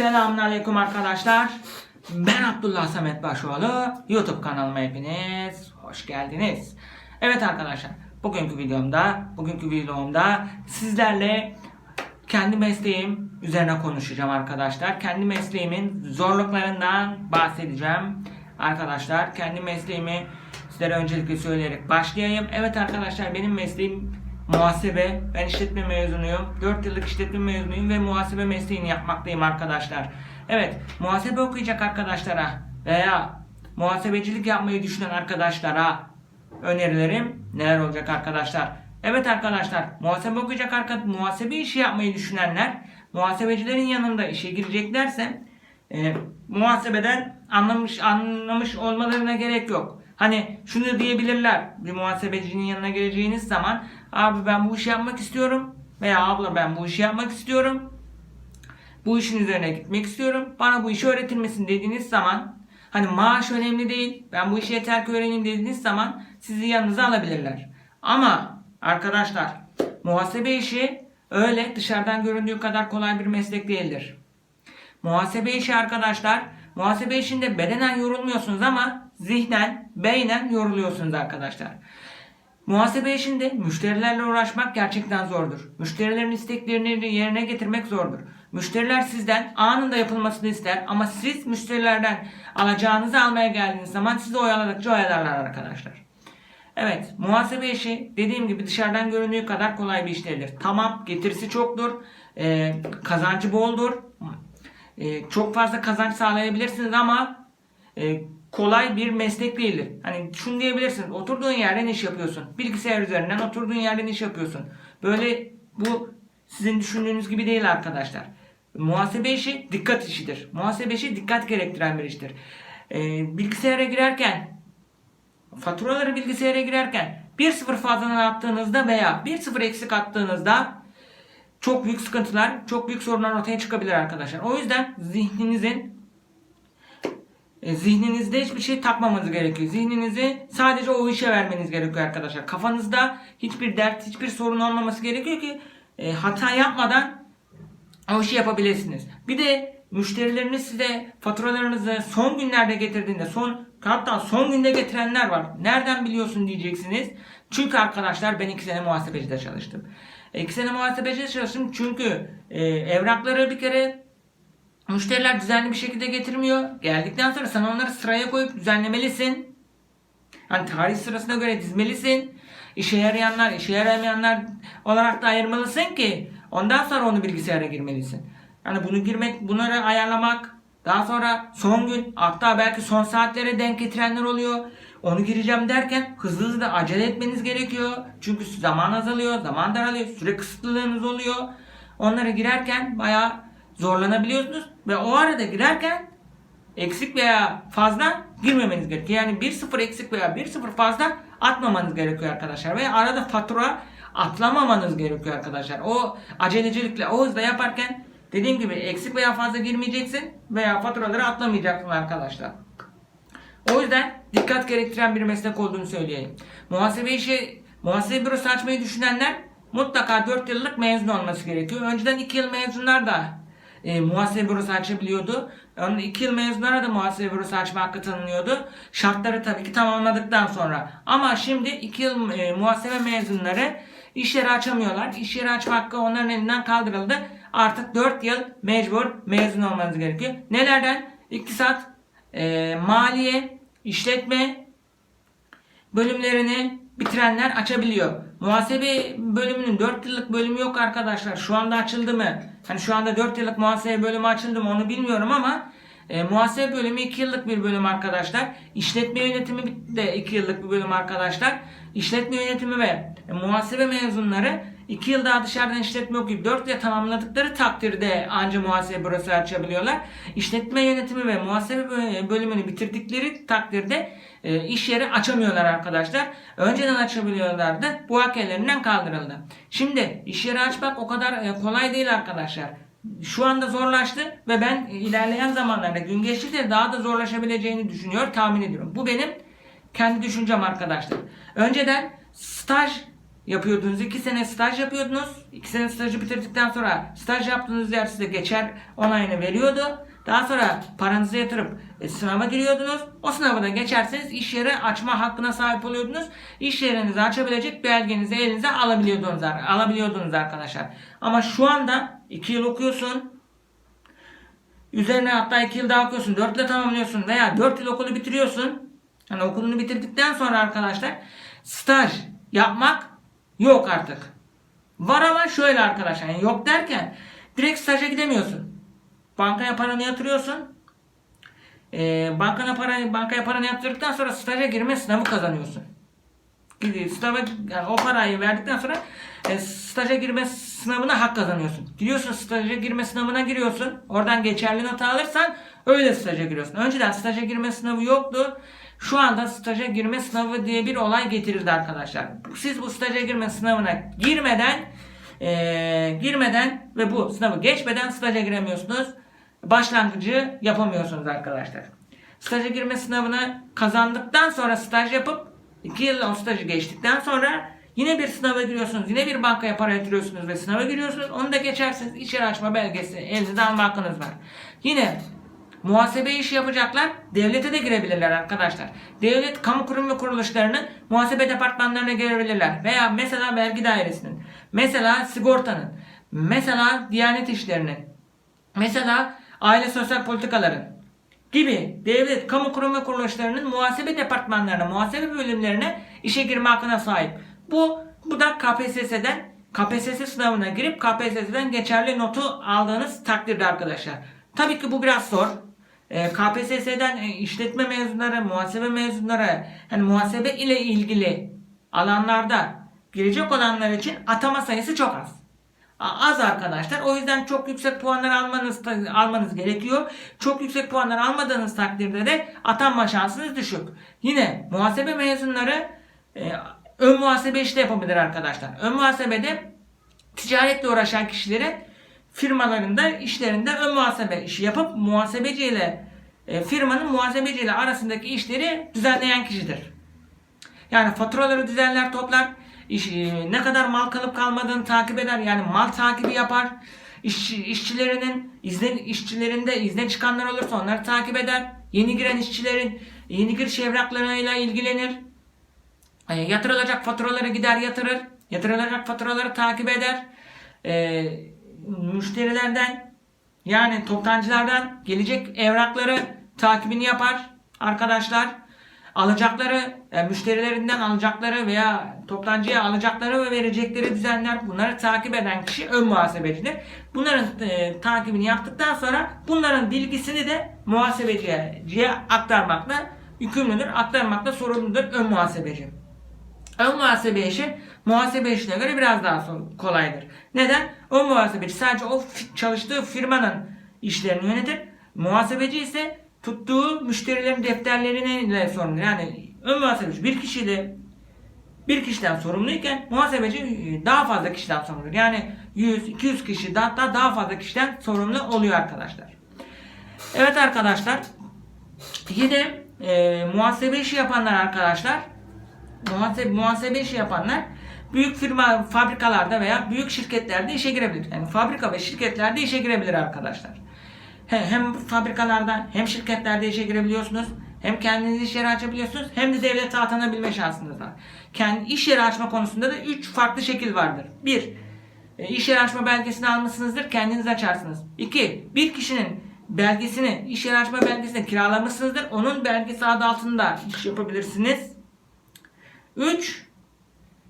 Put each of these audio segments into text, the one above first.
Selamünaleyküm arkadaşlar. Ben Abdullah Samet Başoğlu. YouTube kanalıma hepiniz hoş geldiniz. Evet arkadaşlar, bugünkü videomda, bugünkü videomda sizlerle kendi mesleğim üzerine konuşacağım arkadaşlar. Kendi mesleğimin zorluklarından bahsedeceğim. Arkadaşlar, kendi mesleğimi sizlere öncelikle söyleyerek başlayayım. Evet arkadaşlar, benim mesleğim muhasebe. Ben işletme mezunuyum. 4 yıllık işletme mezunuyum ve muhasebe mesleğini yapmaktayım arkadaşlar. Evet, muhasebe okuyacak arkadaşlara veya muhasebecilik yapmayı düşünen arkadaşlara önerilerim neler olacak arkadaşlar? Evet arkadaşlar, muhasebe okuyacak arkadaş, muhasebe işi yapmayı düşünenler, muhasebecilerin yanında işe gireceklerse e, muhasebeden anlamış anlamış olmalarına gerek yok. Hani şunu diyebilirler bir muhasebecinin yanına gireceğiniz zaman abi ben bu işi yapmak istiyorum veya abla ben bu işi yapmak istiyorum. Bu işin üzerine gitmek istiyorum. Bana bu işi öğretilmesin dediğiniz zaman hani maaş önemli değil. Ben bu işi yeter ki öğreneyim dediğiniz zaman sizi yanınıza alabilirler. Ama arkadaşlar muhasebe işi öyle dışarıdan göründüğü kadar kolay bir meslek değildir. Muhasebe işi arkadaşlar, muhasebe işinde bedenen yorulmuyorsunuz ama zihnen, beynen yoruluyorsunuz arkadaşlar. Muhasebe işinde müşterilerle uğraşmak gerçekten zordur. Müşterilerin isteklerini yerine getirmek zordur. Müşteriler sizden anında yapılmasını ister ama siz müşterilerden alacağınızı almaya geldiğiniz zaman sizi oyaladıkça oyalarlar arkadaşlar. Evet, muhasebe işi dediğim gibi dışarıdan göründüğü kadar kolay bir iş değildir. Tamam, getirisi çoktur, e, kazancı boldur, e, çok fazla kazanç sağlayabilirsiniz ama e, kolay bir meslek değildir. Hani şunu diyebilirsiniz, oturduğun yerden iş yapıyorsun. Bilgisayar üzerinden oturduğun yerden iş yapıyorsun. Böyle bu sizin düşündüğünüz gibi değil arkadaşlar. Muhasebe işi dikkat işidir. Muhasebe işi dikkat gerektiren bir iştir. E, bilgisayara girerken faturaları bilgisayara girerken 1-0 fazladan attığınızda veya 1-0 eksik attığınızda çok büyük sıkıntılar, çok büyük sorunlar ortaya çıkabilir arkadaşlar. O yüzden zihninizin zihninizde hiçbir şey takmamanız gerekiyor. Zihninizi sadece o işe vermeniz gerekiyor arkadaşlar. Kafanızda hiçbir dert, hiçbir sorun olmaması gerekiyor ki e, hata yapmadan o işi yapabilirsiniz. Bir de müşterileriniz size faturalarınızı son günlerde getirdiğinde, son hatta son günde getirenler var. Nereden biliyorsun diyeceksiniz. Çünkü arkadaşlar ben iki sene muhasebecide çalıştım. İki sene muhasebecide çalıştım çünkü e, evrakları bir kere müşteriler düzenli bir şekilde getirmiyor. Geldikten sonra sen onları sıraya koyup düzenlemelisin. Hani tarih sırasına göre dizmelisin. İşe yarayanlar, işe yaramayanlar olarak da ayırmalısın ki ondan sonra onu bilgisayara girmelisin. Yani bunu girmek, bunları ayarlamak, daha sonra son gün hatta belki son saatlere denk getirenler oluyor. Onu gireceğim derken hızlı hızlı acele etmeniz gerekiyor. Çünkü zaman azalıyor, zaman daralıyor, süre kısıtlılığınız oluyor. Onlara girerken bayağı zorlanabiliyorsunuz ve o arada girerken eksik veya fazla girmemeniz gerekiyor. Yani 1-0 eksik veya 1-0 fazla atmamanız gerekiyor arkadaşlar. Ve arada fatura atlamamanız gerekiyor arkadaşlar. O acelecilikle, o hızla yaparken dediğim gibi eksik veya fazla girmeyeceksin veya faturaları atlamayacaksın arkadaşlar. O yüzden dikkat gerektiren bir meslek olduğunu söyleyeyim. Muhasebe işi, muhasebe bürosu açmayı düşünenler mutlaka 4 yıllık mezun olması gerekiyor. Önceden 2 yıl mezunlar da e, muhasebe bürosu açabiliyordu. Onun 2 yıl mezunlara da muhasebe bürosu açma hakkı tanınıyordu. Şartları tabii ki tamamladıktan sonra. Ama şimdi 2 yıl e, muhasebe mezunları iş yeri açamıyorlar. İş yeri açma hakkı onların elinden kaldırıldı. Artık 4 yıl mecbur mezun olmanız gerekiyor. Nelerden? İktisat, e, maliye, işletme bölümlerini bitirenler açabiliyor. Muhasebe bölümünün 4 yıllık bölümü yok arkadaşlar. Şu anda açıldı mı? Hani şu anda 4 yıllık muhasebe bölümü açıldı mı onu bilmiyorum ama e, muhasebe bölümü 2 yıllık bir bölüm arkadaşlar. İşletme yönetimi de 2 yıllık bir bölüm arkadaşlar. İşletme yönetimi ve e, muhasebe mezunları 2 yıl daha dışarıdan işletme okuyup 4 yıl tamamladıkları takdirde anca muhasebe bürosu açabiliyorlar. İşletme yönetimi ve muhasebe bö- bölümünü bitirdikleri takdirde e, iş yeri açamıyorlar arkadaşlar. Önceden açabiliyorlardı. Bu hak ellerinden kaldırıldı. Şimdi iş yeri açmak o kadar e, kolay değil arkadaşlar. Şu anda zorlaştı ve ben ilerleyen zamanlarda gün geçtikçe daha da zorlaşabileceğini düşünüyor, tahmin ediyorum. Bu benim kendi düşüncem arkadaşlar. Önceden staj yapıyordunuz. 2 sene staj yapıyordunuz. 2 sene stajı bitirdikten sonra staj yaptığınız yer size geçer onayını veriyordu. Daha sonra paranızı yatırıp e, sınava giriyordunuz. O sınavı da geçerseniz iş yeri açma hakkına sahip oluyordunuz. İş yerinizi açabilecek belgenizi elinize alabiliyordunuz, alabiliyordunuz arkadaşlar. Ama şu anda 2 yıl okuyorsun. Üzerine hatta 2 yıl daha okuyorsun. 4 ile tamamlıyorsun veya 4 yıl okulu bitiriyorsun. Hani okulunu bitirdikten sonra arkadaşlar staj yapmak yok artık. Var ama şöyle arkadaşlar yani yok derken direkt staja gidemiyorsun. Bankaya paranı yatırıyorsun. Ee, bankana para, bankaya paranı yatırdıktan sonra staja girme sınavı kazanıyorsun. Sınava, yani o parayı verdikten sonra e, staja girme sınavına hak kazanıyorsun. Gidiyorsun staja girme sınavına giriyorsun. Oradan geçerli not alırsan öyle staja giriyorsun. Önceden staja girme sınavı yoktu. Şu anda staja girme sınavı diye bir olay getirildi arkadaşlar. Siz bu staja girme sınavına girmeden e, girmeden ve bu sınavı geçmeden staja giremiyorsunuz. Başlangıcı yapamıyorsunuz arkadaşlar. Staja girme sınavını kazandıktan sonra staj yapıp 2 yıl o stajı geçtikten sonra yine bir sınava giriyorsunuz. Yine bir bankaya para yatırıyorsunuz ve sınava giriyorsunuz. Onu da geçersiniz. İçeri açma belgesi elinizde alma hakkınız var. Yine muhasebe işi yapacaklar. Devlete de girebilirler arkadaşlar. Devlet kamu kurum ve kuruluşlarının muhasebe departmanlarına girebilirler. Veya mesela vergi dairesinin. Mesela sigortanın. Mesela diyanet işlerinin. Mesela aile sosyal politikaların gibi devlet, kamu kurum ve kuruluşlarının muhasebe departmanlarına, muhasebe bölümlerine işe girme hakkına sahip. Bu, bu da KPSS'den, KPSS sınavına girip KPSS'den geçerli notu aldığınız takdirde arkadaşlar. Tabii ki bu biraz zor. Ee, KPSS'den e, işletme mezunları, muhasebe mezunları, hani muhasebe ile ilgili alanlarda girecek olanlar için atama sayısı çok az az arkadaşlar. O yüzden çok yüksek puanlar almanız almanız gerekiyor. Çok yüksek puanlar almadığınız takdirde de atanma şansınız düşük. Yine muhasebe mezunları e, ön muhasebe işte yapabilir arkadaşlar. Ön muhasebede ticaretle uğraşan kişileri firmalarında işlerinde ön muhasebe işi yapıp muhasebeci ile e, firmanın muhasebeci ile arasındaki işleri düzenleyen kişidir. Yani faturaları düzenler toplar iş, e, ne kadar mal kalıp kalmadığını takip eder. Yani mal takibi yapar. İş, işçilerinin izne, işçilerinde izne çıkanlar olursa onları takip eder. Yeni giren işçilerin yeni giriş evraklarıyla ilgilenir. E, yatırılacak faturaları gider yatırır. Yatırılacak faturaları takip eder. E, müşterilerden yani toptancılardan gelecek evrakları takibini yapar arkadaşlar alacakları, e, müşterilerinden alacakları veya toptancıya alacakları ve verecekleri düzenler bunları takip eden kişi ön muhasebecidir. Bunların e, takibini yaptıktan sonra bunların bilgisini de muhasebeciye aktarmakla yükümlüdür, aktarmakla sorumludur ön muhasebeci. Ön muhasebe işi muhasebe işine göre biraz daha kolaydır. Neden? Ön muhasebeci sadece o çalıştığı firmanın işlerini yönetir. Muhasebeci ise tuttuğu müşterilerin defterlerine sorumlu. Yani ön muhasebeci bir kişiyle bir kişiden sorumluyken muhasebeci e, daha fazla kişiden sorumludur. Yani 100-200 kişi hatta daha fazla kişiden sorumlu oluyor arkadaşlar. Evet arkadaşlar yine e, muhasebe işi yapanlar arkadaşlar muhasebe, muhasebe işi yapanlar büyük firma fabrikalarda veya büyük şirketlerde işe girebilir. Yani fabrika ve şirketlerde işe girebilir arkadaşlar hem fabrikalarda hem şirketlerde işe girebiliyorsunuz. Hem kendiniz iş yeri açabiliyorsunuz hem de devlete atanabilme şansınız var. Kendi iş yeri açma konusunda da 3 farklı şekil vardır. 1. E, iş yeri açma belgesini almışsınızdır kendiniz açarsınız. 2. Bir kişinin belgesini, iş yeri açma belgesini kiralamışsınızdır. Onun belgesi adı altında iş yapabilirsiniz. 3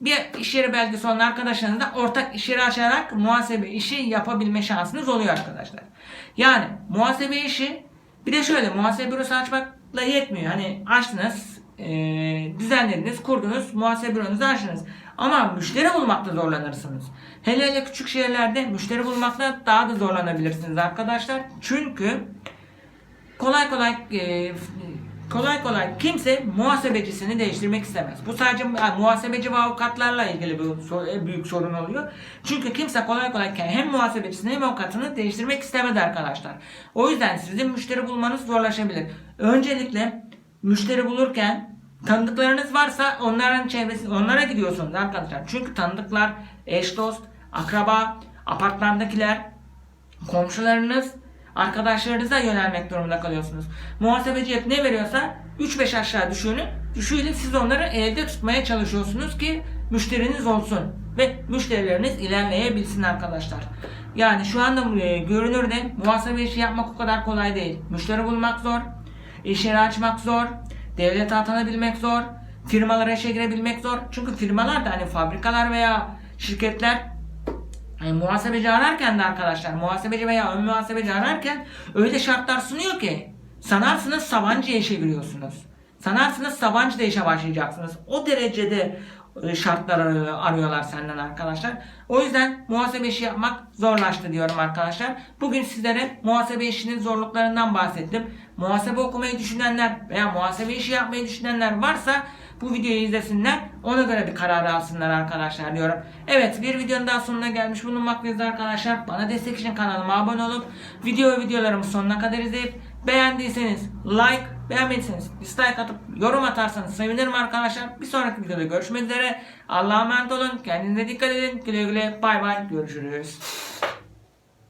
bir iş yeri belgesi olan arkadaşlarınızla ortak iş yeri açarak muhasebe işi yapabilme şansınız oluyor arkadaşlar. Yani muhasebe işi bir de şöyle muhasebe bürosu açmakla yetmiyor. Hani açtınız, e, düzenlediniz, kurdunuz, muhasebe büronuzu açtınız. Ama müşteri bulmakta zorlanırsınız. Hele hele küçük şehirlerde müşteri bulmakta daha da zorlanabilirsiniz arkadaşlar. Çünkü kolay kolay e, kolay kolay kimse muhasebecisini değiştirmek istemez. Bu sadece yani muhasebeci ve avukatlarla ilgili bir büyük sorun oluyor. Çünkü kimse kolay kolay hem muhasebecisini hem avukatını değiştirmek istemez arkadaşlar. O yüzden sizin müşteri bulmanız zorlaşabilir. Öncelikle müşteri bulurken Tanıdıklarınız varsa onların çevresi, onlara gidiyorsunuz arkadaşlar. Çünkü tanıdıklar, eş dost, akraba, apartmandakiler, komşularınız, arkadaşlarınıza yönelmek durumunda kalıyorsunuz. Muhasebeci hep ne veriyorsa 3-5 aşağı düşüğünü düşüğüyle siz onları elde tutmaya çalışıyorsunuz ki müşteriniz olsun ve müşterileriniz ilerleyebilsin arkadaşlar. Yani şu anda e, görünürde muhasebe işi yapmak o kadar kolay değil. Müşteri bulmak zor, iş yeri açmak zor, devlete atanabilmek zor, firmalara işe girebilmek zor. Çünkü firmalar da hani fabrikalar veya şirketler yani muhasebeci ararken de arkadaşlar muhasebeci veya ön muhasebeci ararken öyle şartlar sunuyor ki sanarsınız Sabancı'ya işe giriyorsunuz. Sanarsınız Sabancı'da işe başlayacaksınız. O derecede şartlar arıyor- arıyorlar senden arkadaşlar. O yüzden muhasebe işi yapmak zorlaştı diyorum arkadaşlar. Bugün sizlere muhasebe işinin zorluklarından bahsettim. Muhasebe okumayı düşünenler veya muhasebe işi yapmayı düşünenler varsa bu videoyu izlesinler. Ona göre bir karar alsınlar arkadaşlar diyorum. Evet bir videonun daha sonuna gelmiş bulunmaktayız arkadaşlar. Bana destek için kanalıma abone olup video videolarımı sonuna kadar izleyip beğendiyseniz like, beğenmediyseniz dislike atıp yorum atarsanız sevinirim arkadaşlar. Bir sonraki videoda görüşmek üzere. Allah'a emanet olun. Kendinize dikkat edin. Güle güle. Bay bay. Görüşürüz.